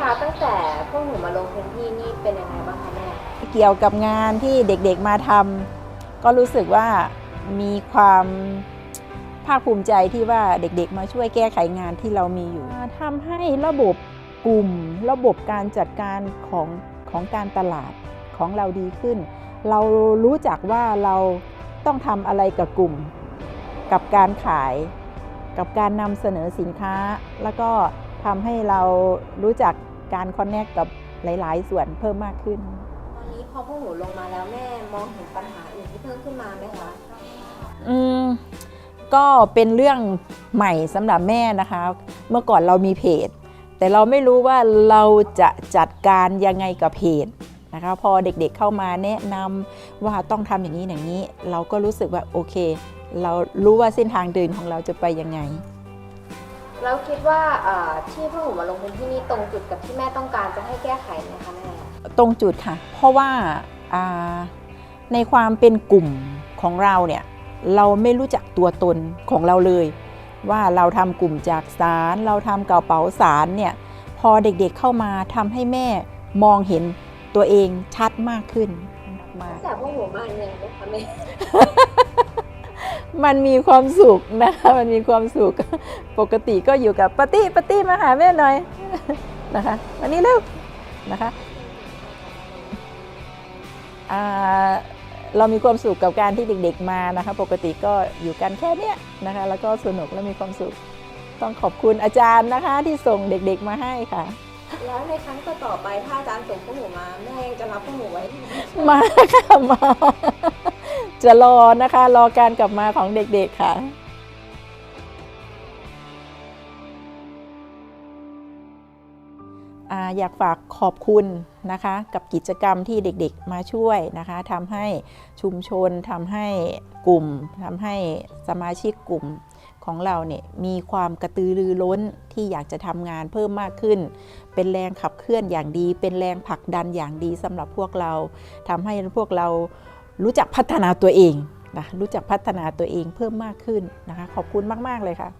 คะตั้งแต่พวกหนูมาลงพื้นที่นี่เป็นยังไงบ้างคะแม่ เกี่ยวกับงานที่เด็กๆมาทำก็รู้สึกว่ามีความภาคภูมิใจที่ว่าเด็กๆ มาช่วยแก้ไขงานที่เรามีอยู่ทำให้ระบบกลุ่ม ระบบการจัดการของของการตลาดของเราดีขึ้น เรารู้จักว่าเราต้องทำอะไรกับกลุ่ม กับการขาย กับการนำเสนอสินค้า แล้วก็ทำให้เรารู้จักการคอนเนคกับหลาย ๆ ส่วนเพิ่มมากขึ้น ตอนนี้พอพวกหนูลงมาแล้วแม่มองเห็นปัญหาอื่นที่เพิ่มขึ้นมาไหมคะ อืมก็เป็นเรื่องใหม่สำหรับแม่นะคะ เมื่อก่อนเรามีเพจ แต่เราไม่รู้ว่าเราจะจัดการยังไงกับเพจนะคะ พอเด็กๆเข้ามาแนะนำว่าต้องทำอย่างนี้อย่างนี้ เราก็รู้สึกว่าโอเค เรารู้ว่าเส้นทางเดินของเราจะไปยังไง แล้วคิดว่าเอ่อที่พวกหนูมาลงพื้นที่นี่ตรงจุดกับที่แม่ต้องการจะให้แก้ไขไหมคะแม่ ตรงจุดค่ะ เพราะว่าอ่าในความเป็นกลุ่มของเราเนี่ยเราไม่รู้จักตัวตนของเราเลย ว่าเราทำกลุ่มจากสารเราทำกระเป๋าสารเนี่ยพอเด็กๆเข้ามาทำให้แม่มองเห็นตัวเองชัดมากขึ้นมาก แต่พวกหนูมายังไงคะแม่ มันมีความสุขนะคะมันมีความสุข ปกติก็อยู่กับปาร์ตี้ปาร์ตี้มาหาแม่หน่อยนะคะวันนี้เร็วนะคะอ่าเรามีความสุขกับการที่เด็กๆมานะคะ ปกติก็อยู่กันแค่เนี้ยนะคะ แล้วก็สนุกและมีความสุข ต้องขอบคุณอาจารย์นะคะ ที่ส่งเด็กๆมาให้ค่ะ แล้วในครั้งต่อๆไปถ้าอาจารย์ส่งพวกหนูมาแม่จะรับพวกหนูไว้ที่ไหนมาค่ะมา จะรอนะคะ รอการกลับมาของเด็กๆค่ะอยากฝากขอบคุณนะคะ กับกิจกรรมที่เด็กๆมาช่วยนะคะทำให้ชุมชนทำให้กลุ่มทำให้สมาชิกกลุ่มของเราเนี่ยมีความกระตือรือร้นที่อยากจะทำงานเพิ่มมากขึ้น เป็นแรงขับเคลื่อนอย่างดี เป็นแรงผลักดันอย่างดีสำหรับพวกเราทำให้พวกเรา รู้จักพัฒนาตัวเองนะรู้จักพัฒนาตัวเองเพิ่มมากขึ้นนะคะขอบคุณมาก ๆ เลยค่ะ